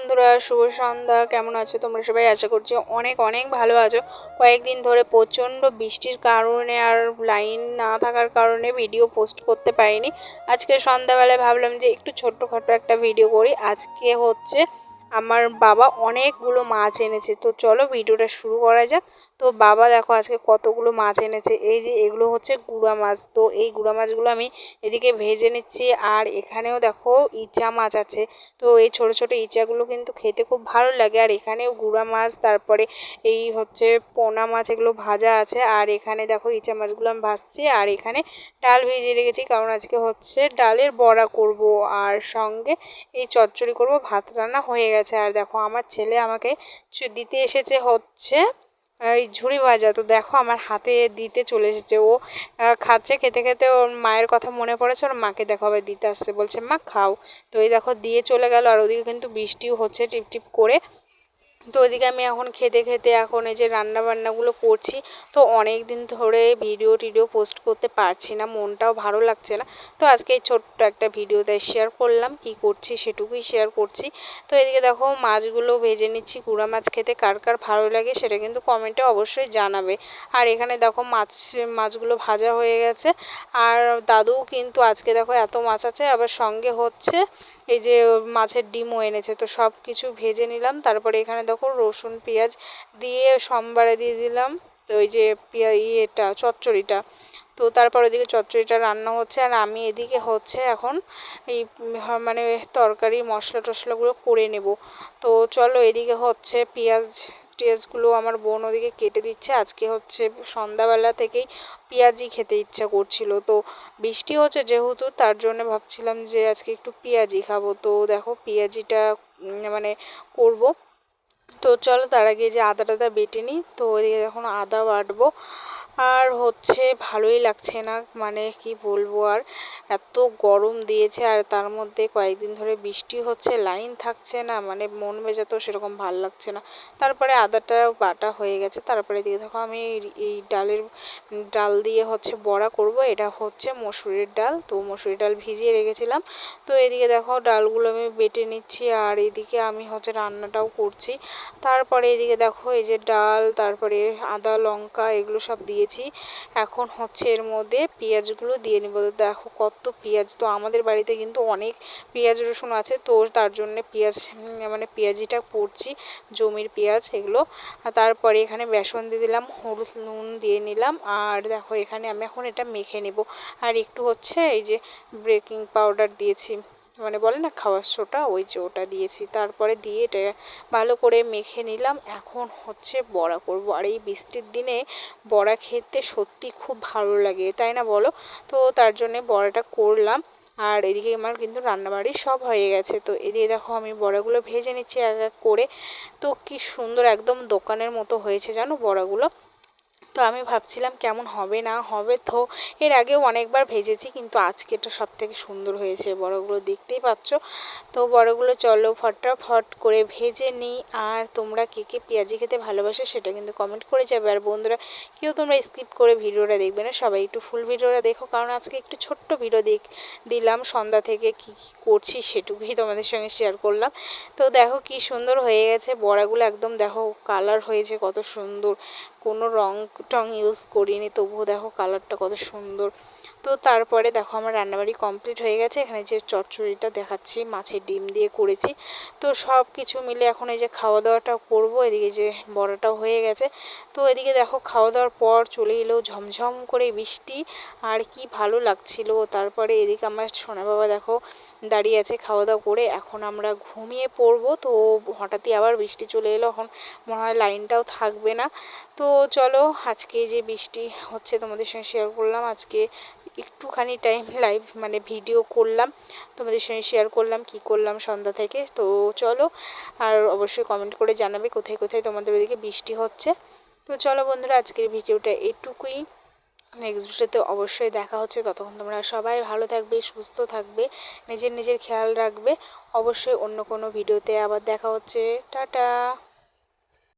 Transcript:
বন্ধুরা, শুভ সন্ধ্যা। কেমন আছো তোমরা সবাই? আশা করছি অনেক অনেক ভালো আছো। কয়েকদিন ধরে প্রচণ্ড বৃষ্টির কারণে আর লাইন না থাকার কারণে ভিডিও পোস্ট করতে পারিনি। আজকে সন্ধ্যাবেলায় ভাবলাম যে একটু ছোট্টখাটো একটা ভিডিও করি। আজকে হচ্ছে আমার বাবা অনেকগুলো মাছ এনেছে। তো চলো ভিডিওটা শুরু করা যাক। তো বাবা দেখো আজকে কতগুলো মাছ এনেছে। এই যে এগুলো হচ্ছে গুঁড়া মাছ। তো এই গুঁড়া মাছগুলো আমি এদিকে ভেজে নিচ্ছি। আর এখানেও দেখো ইচা মাছ আছে। তো এই ছোট ছোট ইচাগুলো কিন্তু খেতে খুব ভালো লাগে। আর এখানেও গুঁড়া মাছ, তারপরে এই হচ্ছে পোনা মাছ এগুলো ভাজা আছে। আর এখানে দেখো ইচা মাছগুলো আমি ভাজছি। আর এখানে ডাল ভেজে রেখেছি। কারণ আজকে হচ্ছে ডালের বড়া করব। আর সঙ্গে এই চচ্চড়ি করব। ভাত রান্না হয়ে গেছে। আর দেখো, আমার ছেলে আমাকে দিতে এসেছে হচ্ছে এই ঝুড়ি ভাজা। তো দেখো, আমার হাতে দিতে চলে এসেছে। ও খাচ্ছে, খেতে খেতে ওর মায়ের কথা মনে পড়েছে, ওর মাকে দেখো আবার দিতে আসছে। বলছে, মা, খাও। তো এই দেখো, দিয়ে চলে গেল। আর ওদিকে কিন্তু বৃষ্টিও হচ্ছে টিপ টিপ করে। তো ওইদিকে আমি এখন খেতে খেতে এখন এই যে রান্না বান্নাগুলো করছি, তো অনেক দিন ধরে ভিডিও টিডিও পোস্ট করতে পারছি না, মনটাও ভালো লাগছে না। তো আজকে এই ছোট্ট একটা ভিডিওতে শেয়ার করলাম, কি করছি সেটুকুই শেয়ার করছি। তো এদিকে দেখো মাছগুলো ভেজে নিচ্ছি গুঁড়া মাছ খেতে কার কার ভালো লাগে সেটা কিন্তু কমেন্টে অবশ্যই জানাবে। আর এখানে দেখো মাছ, মাছগুলো ভাজা হয়ে গেছে, আর দাদুও কিন্তু আজকে দেখো এত মাছ আছে, আবার সঙ্গে হচ্ছে এই যে মাছের ডিমও এনেছে, তো সব কিছু ভেজে নিলাম। তারপরে এখানে দেখো রসুন, পেঁয়াজ দিয়ে সোমবারে দিয়ে দিলাম। তো ওই যে পেঁয়া ইয়েটা, চচ্চড়িটা। তো তারপর ওইদিকে চচ্চড়িটা রান্না হচ্ছে। আর আমি এদিকে হচ্ছে এখন এই মানে তরকারি মশলা টশলাগুলো করে নেব। তো চলো এদিকে হচ্ছে পেঁয়াজ টেয়াজগুলো আমার বোন ওদিকে কেটে দিচ্ছে। আজকে হচ্ছে সন্ধ্যাবেলা থেকেই পেঁয়াজি খেতে ইচ্ছা করছিল। তো বৃষ্টি হচ্ছে যেহেতু, তার জন্য ভাবছিলাম যে আজকে একটু পেঁয়াজি খাব। তো দেখো পেঁয়াজিটা মানে করব। তো চলো তার আগে যে আদা টাদা বেটে নিই। তো ওইদিকে এখন আদা বাটবো। আর হচ্ছে ভালোই লাগছে না মানে কি বলব আর, এত গরম দিয়েছে আর তার মধ্যে কয়েকদিন ধরে বৃষ্টি হচ্ছে, লাইন থাকছে না মানে মন মেজাতেও সেরকম ভালো লাগছে না। তারপরে আদাটা বাটা হয়ে গেছে, তারপরে দিয়ে দেখো আমি এই ডালের, ডাল দিয়ে হচ্ছে বড়া করব, এটা হচ্ছে মসুরির ডাল, তো মসুরির ডাল ভিজিয়ে রেখেছিলাম। তো এদিকে দেখো ডালগুলো আমি বেটে নিচ্ছি আর এদিকে আমি হচ্ছে রান্নাটাও করছি। তারপরে এদিকে দেখো এই যে ডাল, তারপরে আদা, লঙ্কা, এগুলো সব দিয়েছি। এখন হচ্ছে এর মধ্যে পেঁয়াজগুলো দিয়ে নিব। দেখো কত পেঁয়াজ। তো আমাদের বাড়িতে কিন্তু অনেক পেঁয়াজ রসুন আছে। তো তার জন্যে পেঁয়াজ মানে পেঁয়াজিটা পড়ছি জমির পেঁয়াজ এগুলো। তারপরে এখানে বেসন দিয়ে দিলাম, হলুদ নুন দিয়ে নিলাম। আর দেখো এখানে আমি এখন এটা মেখে নেব। আর একটু হচ্ছে এই যে বেকিং পাউডার দিয়েছি। মানে বলে না খাওয়ার সোটা ওই যে ওটা দিয়েছি। তারপরে দিয়ে এটা ভালো করে মেখে নিলাম। এখন হচ্ছে বড়া করব। আর এই বৃষ্টির দিনে বড়া খেতে সত্যি খুব ভালো লাগে, তাই না বলো? তো তার জন্যে বড়াটা করলাম। আর এদিকে আমার কিন্তু রান্নাবাড়ি সব হয়ে গেছে। তো এদিকে দেখো আমি বড়াগুলো ভেজে নিচ্ছি এক এক করে। তো কি সুন্দর একদম দোকানের মতো হয়েছে জানো বড়াগুলো? তো আমি ভাবছিলাম কেমন হবে, না হবে তো। এর আগেও অনেকবার ভেজেছি, কিন্তু আজকেটা সব থেকে সুন্দর হয়েছে, বড়গুলো দেখতেই পাচ্ছ। তো বড়গুলো চলো ফটাফট করে ভেজে নিই। আর তোমরা কে কে পেঁয়াজি খেতে ভালোবাসে সেটা কিন্তু কমেন্ট করে যাবে। আর বন্ধুরা, কেউ তোমরা স্কিপ করে ভিডিওটা দেখবে না, সবাই একটু ফুল ভিডিওটা দেখো। কারণ আজকে একটু ছোট্ট ভিডিও দেখ, দিলাম, সন্ধ্যা থেকে কী কী করছি সেটুকুই তোমাদের সঙ্গে শেয়ার করলাম। তো দেখো কি সুন্দর হয়ে গেছে, বড়াগুলো একদম দেখো কালার হয়েছে কত সুন্দর। কোনো রং টং ইউজ করিনি, তবুও দেখো কালারটা কত সুন্দর। তো তারপরে দেখো আমার রান্নাবাড়ি কমপ্লিট হয়ে গেছে, এখানে যে চচ্চড়িটা দেখাচ্ছি, মাছের ডিম দিয়ে করেছি। তো সব কিছু মিলে এখন এই যে খাওয়া দাওয়াটা করব, এদিকে যে বড়াটাও হয়ে গেছে। তো এদিকে দেখো খাওয়া দাওয়ার পর চলে এলো ঝমঝম করে বৃষ্টি, আর কি ভালো লাগছিল। তারপরে এদিকে আমার সোনা বাবা দেখো দাঁড়িয়ে আছে খাওয়া দাওয়া করে। এখন আমরা ঘুমিয়ে পড়ব। তো হঠাৎই আবার বৃষ্টি চলে এলো। এখন মনে হয় লাইনটাও থাকবে না। তো চলো আজকে যে বৃষ্টি হচ্ছে তোমাদের সঙ্গে শেয়ার করলাম। আজকে একটুখানি টাইম লাইভ মানে ভিডিও করলাম। তোমাদের সঙ্গে শেয়ার করলাম কি করলাম সন্ধ্যা থেকে। তো চলো আর অবশ্যই কমেন্ট করে জানাবে কোথায় কোথায় তোমাদের ওদিকে বৃষ্টি হচ্ছে। তো চলো বন্ধুরা, আজকের ভিডিওটা এইটুকুই নেক্সট ভিডিওতে অবশ্যই দেখা হচ্ছে। ততক্ষণ তোমরা সবাই ভালো থাকবে, সুস্থ থাকবে, নিজের নিজের খেয়াল রাখবে। অবশ্যই অন্য কোনো ভিডিওতে আবার দেখা হচ্ছে। টাটা!